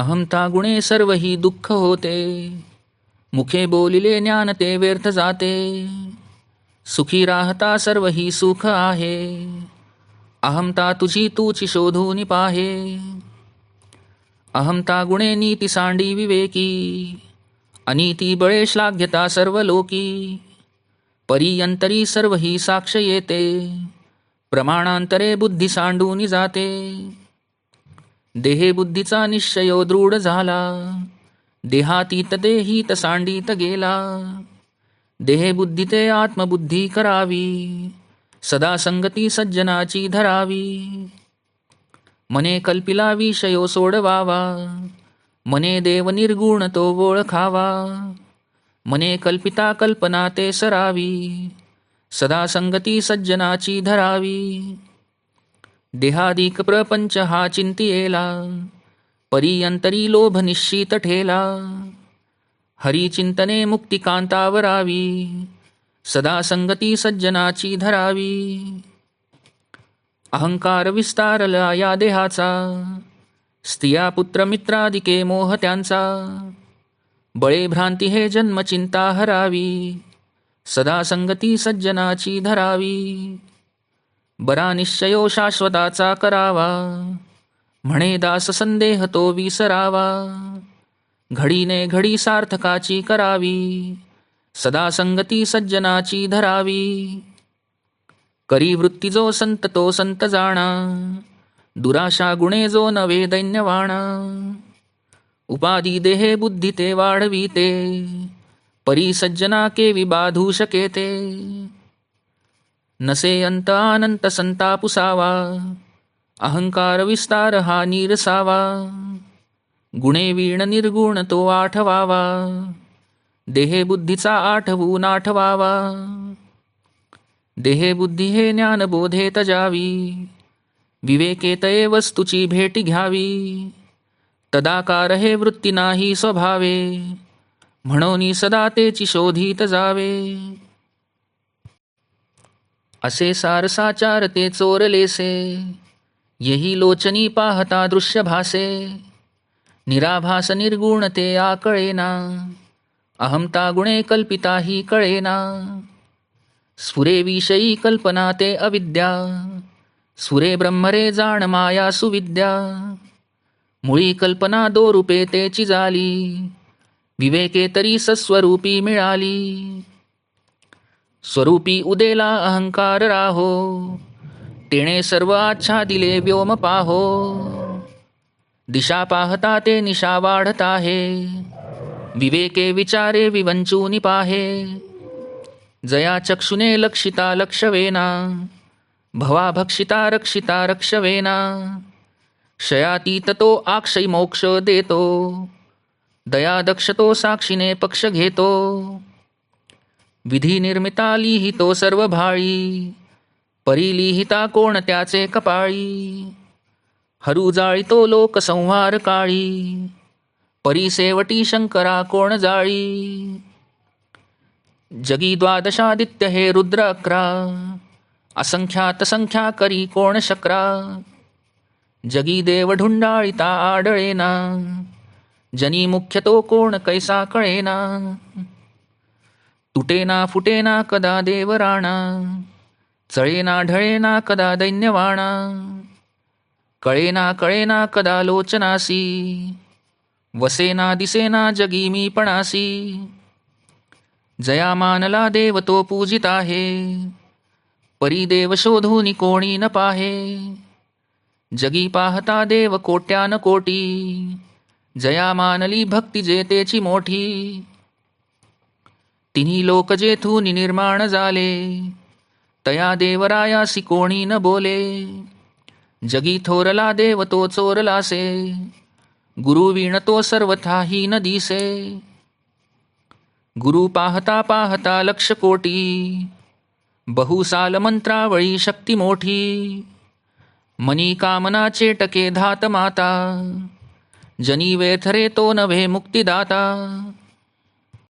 अहमता गुणे सर्व ही दुःख होते. मुखे बोलिले ज्ञान ते व्यर्थ जाते. सुखी राहता सर्व ही सुख आहे. अहमता तुझी तूची शोधून पाहे. अहमता गुणे नीती सांडी विवेकी. अनीती बळे श्लाघ्यता सर्व लोकी. परियंतरी सर्व ही साक्ष येते. प्रमाणांतरे बुद्धी सांडून जाते. देहबुद्धीचा निश्चयो दृढ झाला. देहातीत देहित सांडीत गेला. देहबुद्धी ते आत्मबुद्धी करावी. सदा संगती सज्जनाची धरावी. मने कल्पिला विषयो सोडवावा. मने देव निर्गुण तो ओळखावा. मने कल्पिता कल्पना ते सरावी. सदा संगती सज्जनाची धरावी. देहादिक प्रपंच हा चिंतियेला परियंतरी लोभ निश्चित ठेला हरिचिंतने मुक्तिकांतावरावी सदा संगती सज्जनाची धरावी। अहंकार विस्तारला या देहाचा स्त्रिया पुत्र मित्रादिके मोह त्यांचा बळे भ्रांती हे जन्म चिंता हरावी सदा संगती सज्जनाची धरावी। बरा निश्चयो शाश्वताचा करावा. म्हणे दास संदेह तो विसरावा. घडीने घडी सार्थकाची करावी. सदा संगती सज्जनाची धरावी. करी वृत्ती जो संत तो संत जाणा. दुराशा गुणे जो नवे दैन्यवाणा. उपाधी देहे बुद्धी ते वाढविते परी सज्जना के विबाधू शकेते. नसे अंत अनंत संतापुसावा अहंकार विस्तार हा नीरसावा गुणे वीण निर्गुण तो आठवावा देहे बुद्धीचा आठवून आठवावा देहे बुद्धी हे ज्ञान बोधे तजावी विवेकेतये वस्तूची भेट घ्यावी तदाकार हे वृत्ती नाही स्वभावे म्हणून सदा तेची शोधित जावे असे सारसाचार ते चोरलेसे येही लोचनी पाहता दृश्य भासे. निराभास निर्गुण ते आकळेना. अहमता गुणे कल्पिता ही कळेना. सुरे विषयी कल्पना ते अविद्या. सुरे ब्रह्मरे जाण माया सुविद्या. मुळी कल्पना दो रूपे तेची झाली विवेके तरी सस्वरूपी मिळाली. स्वरूपी उदेला अहंकार राहो. तेणे सर्व आच्छा दिले व्योम पाहो. दिशा पाहता ते निशा वाढताहे विवेके विचारे विवंचूनि पाहे. जया चक्षुने लक्षिता लक्षवेना. भवा भक्षिता रक्षिता रक्षवेना. क्षयाती ततो आक्षय मोक्ष देतो. दया दक्षतो साक्षीने पक्ष घेतो. विधी निर्मिता लिहितो सर्व भाळी परिलिहिता कोण त्याचे कपाळी. हरू जाळीतो लोक संहार काळी परिसेवटी शंकरा कोण जाळी. जगी द्वादशादित्य हे रुद्र अकरा असंख्यात संख्या करी कोण शक्रा. जगी देव ढुंडाळिता आडळेना जनी मुख्यतो कोण कैसा कळेना. तुटेना फुटेना कदा देवराणा चळेना ढळेना कदा दैन्यवाणा कळेना कळेना कदा लोचनासी वसेना दिसेना जगी मी पणासी. जया मानला देव तो पूजित आहे परिदेव शोधून कोणी न पाहे. जगी पाहता देव कोट्यान कोटी जया मानली भक्ती जेतेची मोठी. तिन्ही लोक जेथून निर्माण झाले. तया देवरायासी कोणी न बोले. जगी थोरला देव तो चोरलासे गुरु वीण तो सर्वथाही न दिसे. गुरु पाहता पाहता लक्ष कोटी. बहुसाल मंत्रावळी शक्ती मोठी. मनी कामना चेटके धात माता. जनी वेथरे तो नव्हे मुक्तिदाता.